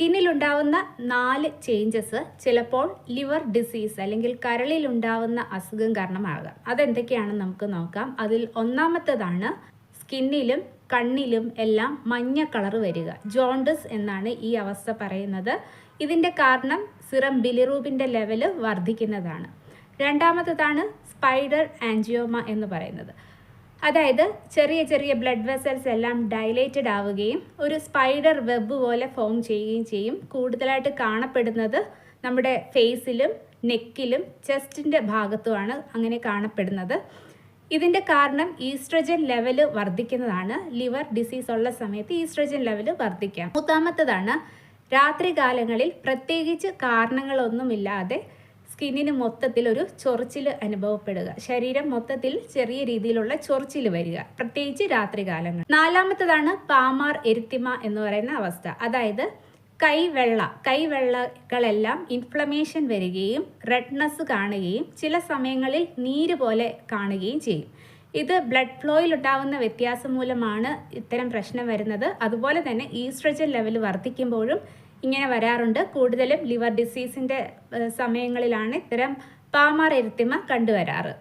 സ്കിന്നിലുണ്ടാവുന്ന നാല് ചേഞ്ചസ് ചിലപ്പോൾ liver disease അല്ലെങ്കിൽ കരളിലുണ്ടാവുന്ന അസുഖം കാരണമാകാം. അതെന്തൊക്കെയാണെന്ന് നമുക്ക് നോക്കാം. അതിൽ ഒന്നാമത്തേതാണ് സ്കിന്നിലും കണ്ണിലും എല്ലാം മഞ്ഞ കളർ വരിക. ജോണ്ടസ് എന്നാണ് ഈ അവസ്ഥ പറയുന്നത്. ഇതിന്റെ കാരണം സിറം ബിലിറൂബിന്റെ ലെവൽ വർദ്ധിക്കുന്നതാണ്. രണ്ടാമത്തേതാണ് സ്പൈഡർ ആൻജിയോമ എന്ന് പറയുന്നത്. അതായത് ചെറിയ ചെറിയ ബ്ലഡ് വെസൽസ് എല്ലാം ഡയലേറ്റഡ് ആവുകയും ഒരു സ്പൈഡർ വെബ് പോലെ ഫോം ചെയ്യുകയും ചെയ്യും. കൂടുതലായിട്ട് കാണപ്പെടുന്നത് നമ്മുടെ ഫേസിലും നെക്കിലും ചെസ്റ്റിന്റെ ഭാഗത്തുമാണ് അങ്ങനെ കാണപ്പെടുന്നത്. ഇതിന്റെ കാരണം ഈസ്ട്രജൻ ലെവൽ വർദ്ധിക്കുന്നതാണ്. ലിവർ ഡിസീസ് ഉള്ള സമയത്ത് ഈസ്ട്രജൻ ലെവൽ വർദ്ധിക്കാം. മൂന്നാമത്തതാണ് രാത്രികാലങ്ങളിൽ പ്രത്യേകിച്ച് കാരണങ്ങളൊന്നുമില്ലാതെ സ്കിന്നിന് മൊത്തത്തിൽ ഒരു ചൊറിച്ചിൽ അനുഭവപ്പെടുക. ശരീരം മൊത്തത്തിൽ ചെറിയ രീതിയിലുള്ള ചൊറിച്ചിൽ വരിക. പ്രത്യേകിച്ച് രാത്രികാലങ്ങൾ. നാലാമത്തതാണ് പാമാർ എരിത്തിമ എന്ന് പറയുന്ന അവസ്ഥ. അതായത് കൈവെള്ള കൈവെള്ളകളെല്ലാം ഇൻഫ്ലമേഷൻ വരികയും റെഡ്നെസ് കാണുകയും ചില സമയങ്ങളിൽ നീര് പോലെ കാണുകയും ചെയ്യും. ഇത് ബ്ലഡ് ഫ്ലോയിൽ ഉണ്ടാകുന്ന വ്യത്യാസം മൂലമാണ് ഇത്തരം പ്രശ്നം വരുന്നത്. അതുപോലെ തന്നെ ഈസ്ട്രജൻ ലെവൽ വർദ്ധിക്കുമ്പോഴും ഇങ്ങനെ വരാറുണ്ട്. കൂടുതലും ലിവർ ഡിസീസിന്റെ സമയങ്ങളിലാണ് ഇത്തരം പാമാർ എരുത്തിമ കണ്ടുവരാറ്.